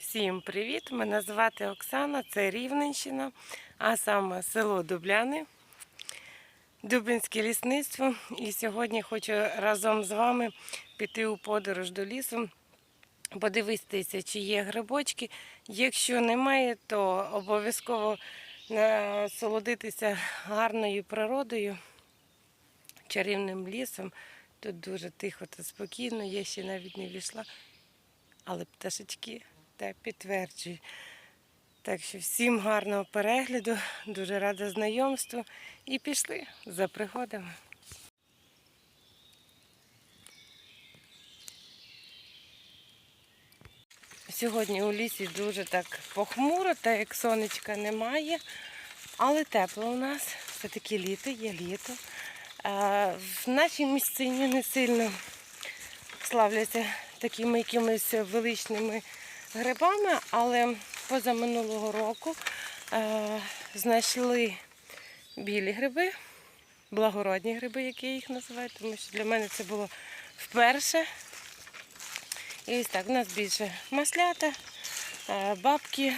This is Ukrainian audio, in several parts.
Всім привіт! Мене звати Оксана, це Рівненщина, а саме село Дубляни, Дубинське лісництво. І сьогодні хочу разом з вами піти у подорож до лісу, подивитися, чи є грибочки. Якщо немає, то обов'язково насолодитися гарною природою, чарівним лісом. Тут дуже тихо та спокійно, я ще навіть не війшла, але пташечки те підтверджують. Так що всім гарного перегляду, дуже рада знайомству і пішли за пригодами. Сьогодні у лісі дуже так похмуро, та як сонечка немає, але тепло у нас. Все-таки літо, є літо. В нашій місцині не сильно славляться такими якимись величними грибами, але позаминулого року е, знайшли білі гриби, благородні гриби, як я їх називаю, тому що для мене це було вперше. І ось так, у нас більше маслята, е, бабки,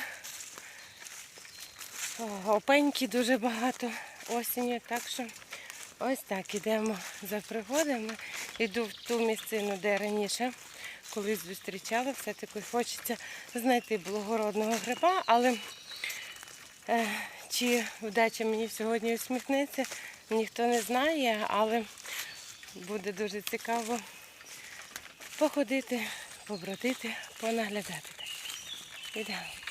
опеньки дуже багато осінню. Так що ось так ідемо за пригодами. Іду в ту місцину, де раніше колись зустрічала, все-таки хочеться знайти благородного гриба, але е, чи вдача мені сьогодні усміхнеться, ніхто не знає, але буде дуже цікаво походити, побродити, понаглядати. Ідемо.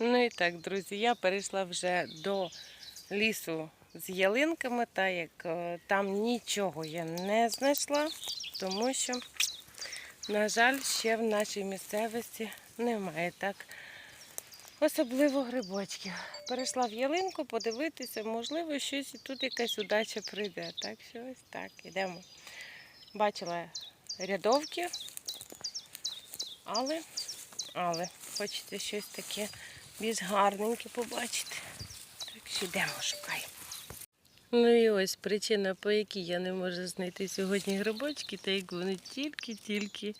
Ну і так, друзі, я перейшла вже до лісу з ялинками, так як е, там нічого я не знайшла, тому що, на жаль, ще в нашій місцевості немає так особливо грибочків. Перейшла в ялинку подивитися, можливо, щось і тут якась удача прийде. Так що ось так, ідемо. Бачила рядовки, але, але хочеться щось таке більш гарненьке побачити. Так що йдемо, шукаємо. Ну і ось причина, по якій я не можу знайти сьогодні грибочки, та як вони тільки-тільки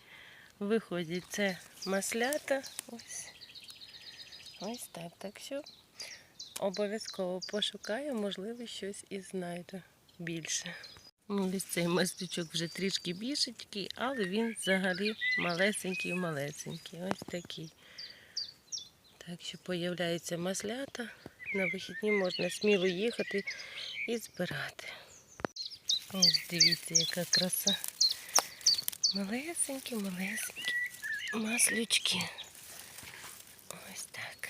виходять. Це маслята. Ось. Ось так. Так що обов'язково пошукаю, можливо, щось і знайду більше. Ну, ось цей маслючок вже трішки більший, але він взагалі малесенький-малесенький. Ось такий. Так з'являються маслята. На вихідні можна сміло їхати і збирати. Ось дивіться, яка краса. Малесенькі, малесенькі маслючки. Ось так.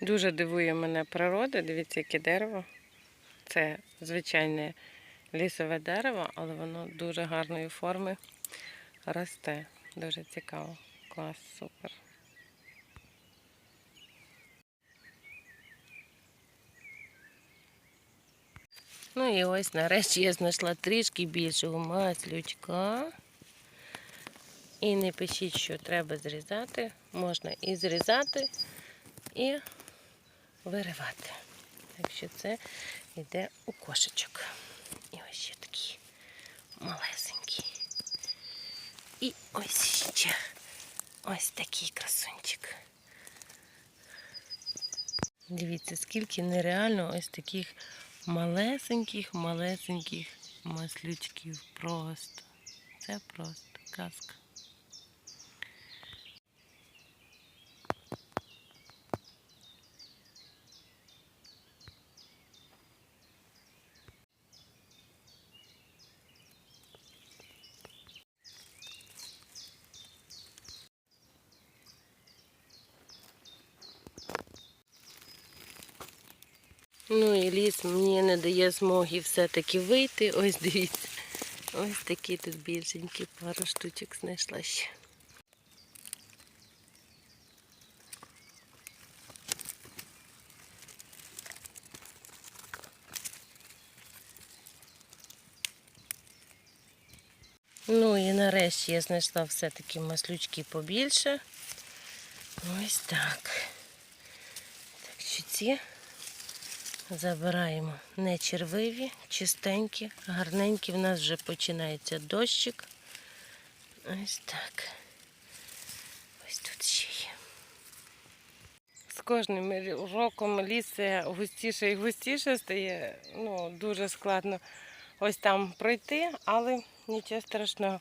Дуже дивує мене природа. Дивіться, яке дерево. Це звичайне лісове дерево, але воно дуже гарної форми росте. Дуже цікаво. Клас, супер. Ну і ось нарешті я знайшла трішки більшого маслючка. І не пишіть, що треба зрізати. Можна і зрізати, і виривати. Так що це йде у кошечок. І ось ще такий малесенький. І ось ще ось такий красунчик. Дивіться, скільки нереально ось таких малесеньких, малесеньких маслючків. Просто. Це просто казка. Ну і ліс мені не дає змоги все-таки вийти. Ось дивіться. Ось такі тут більшенькі пару штучок знайшла ще. Ну і нарешті я знайшла все-таки маслючки побільше. Ось так. Так що ці забираємо не червиві, чистенькі, гарненькі. В нас вже починається дощик. Ось так. Ось тут ще є. З кожним роком ліс густіше і густіше стає. Ну, дуже складно ось там пройти, але нічого страшного.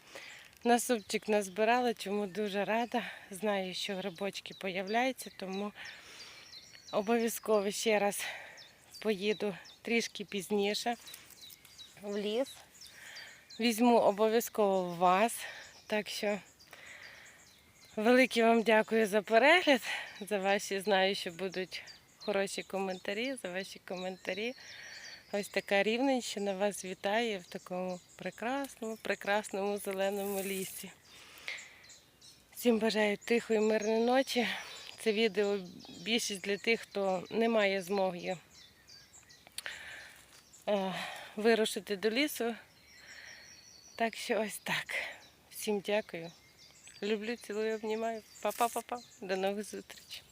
На супчик назбирала, чому дуже рада. Знаю, що грибочки появляються, тому обов'язково ще раз поїду трішки пізніше в ліс. Візьму обов'язково вас. Так що велике вам дякую за перегляд, за ваші знаю, що будуть хороші коментарі, за ваші коментарі. Ось така рівненщина вас вітає в такому прекрасному, прекрасному зеленому лісі. Всім бажаю тихої, мирної ночі. Це відео більшість для тих, хто не має змоги вирушити до лісу. Так що ось так. Всім дякую. Люблю, цілую, обнімаю. Па-па-па-па. До нових зустрічей.